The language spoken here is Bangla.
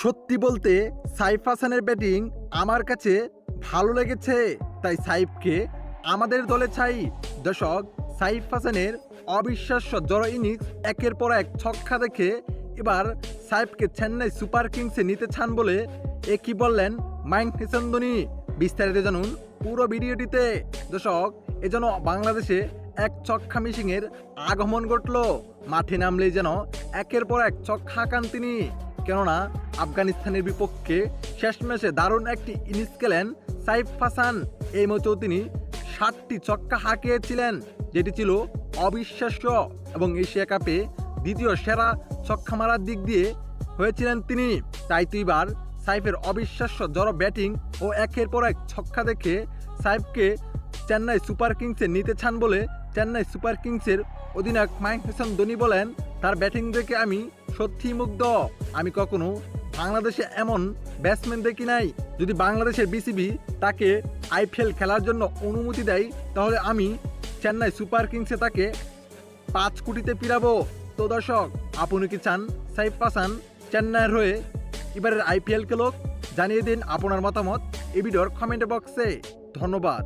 সত্যি বলতে, সাইফ হাসানের ব্যাটিং আমার কাছে ভালো লেগেছে, তাই সাইফকে আমাদের দলে চাই দর্শক, সাইফ হাসানের অবিশ্বাস্য জড়ো ইনিংস একের পর এক ছক্কা দেখে এবার সাইফকে চেন্নাই সুপার কিংসে নিতে চান বলে এ কি বললেন মাইন্ড হেসন বিস্তারিত জানুন পুরো ভিডিওটিতে। দর্শক এজন্য বাংলাদেশে এক ছক্কা মিশিংয়ের আগমন ঘটল। মাঠে নামলেই যেন একের পর এক ছক্কা হাঁকান তিনি। কেননা আফগানিস্তানের বিপক্ষে শেষ ম্যাচে দারুণ একটি ইনিংস খেলেন সাইফ হাসান। এই ম্যাচেও তিনি সাতটি ছক্কা হাঁকিয়েছিলেন, যেটি ছিল অবিশ্বাস্য। এবং এশিয়া কাপে দ্বিতীয় সেরা ছক্কা মারার দিক দিয়ে হয়েছিলেন তিনি। তাই তো সাইফের অবিশ্বাস্য জড়ো ব্যাটিং ও একের পর এক ছক্কা দেখে সাইফকে চেন্নাই সুপার কিংসে নিতে চান বলে চেন্নাই সুপার কিংসের অধিনায়ক মাইক হাসান ধোনি বলেন, তার ব্যাটিং দেখে আমি সত্যিই মুগ্ধ। আমি কখনো বাংলাদেশে এমন ব্যাটসম্যান দেখি নাই? যদি বাংলাদেশের বিসিবি তাকে আইপিএল খেলার জন্য অনুমতি দেয়, তাহলে আমি চেন্নাই সুপার কিংসে তাকে পাঁচ কোটিতে পিরাবো। তো দর্শক, আপনি কি চান? সাইফ পাসান চেন্নাইয়ের হয়ে এবারের আইপিএল খেলক জানিয়ে দিন আপনার মতামত এই ভিডিওর কমেন্ট বক্সে ধন্যবাদ।